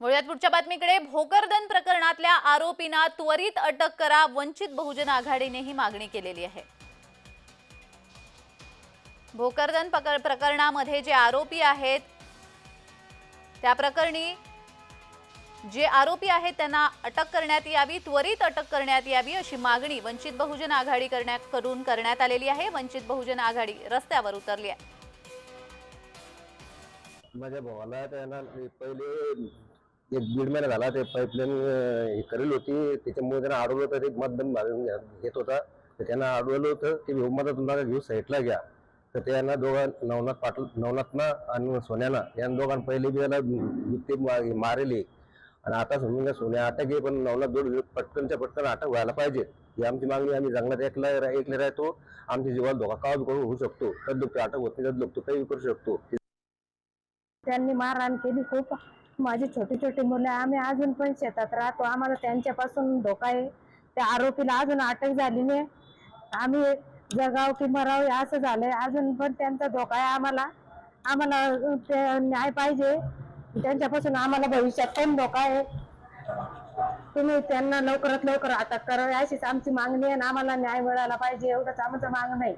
वळूयात पुढच्या बातमीकडे भोकरदन प्रकरणातल्या आरोपींना त्वरित अटक करा वंचित बहुजन आघाडीने ही मागणी केलेली आहे. भोकरदन प्रकरणामध्ये जे आरोपी आहेत त्या प्रकरणी जे आरोपी आहेत त्यांना अटक करण्यात यावी त्वरित अटक करण्यात यावी अशी मागणी वंचित बहुजन आघाडी करण्यात करून करण्यात आलेली आहे. वंचित बहुजन आघाडी रस्त्यावर उतरली आहे. माझ्या भावाला त्यांना पहिले एक दीड महिना झाला ते पाईपलाईन हे करेल होती. त्याच्यामुळे त्यांना अडवलं होतं ते मतदान मागून घ्या- घेत होता. तर त्यांना अडवलं होतं की घेऊ तुम्हाला घेऊ साईडला घ्या. तर त्यांना दोघां नवनाथ पाटील नवनाथना आणि सोन्याना या दोघांना पहिले बी याला ते मा- मारेले. आणि आता समजून घ्या सोन्या अटक आहे पण नवनाथ जोड पटकनच्या पटकन अटक व्हायला पाहिजे. ही आमची मागणी आम्ही जंगलात एकला एकले राहतो. आमच्या जीवाला धोका कावत करून होऊ शकतो? तर लोक अटक होत नाही तर लोक काही करू शकतो. त्यांनी मारहाण केली खूप. माझी छोटी छोटी मुलं आम्ही अजून पण शेतात राहतो. आम्हाला त्यांच्यापासून धोका आहे. त्या आरोपीला अजून अटक झाली नाही. आम्ही जगाव की मराव असं झालंय. अजून पण त्यांचा धोका आहे आम्हाला. आम्हाला ते न्याय पाहिजे. त्यांच्यापासून आम्हाला भविष्यात पण धोका आहे. तुम्ही त्यांना लवकरात लवकर अटक करा. अशीच आमची मागणी आहे आणि आम्हाला न्याय मिळाला पाहिजे. एवढंच आमचं मागणं आहे.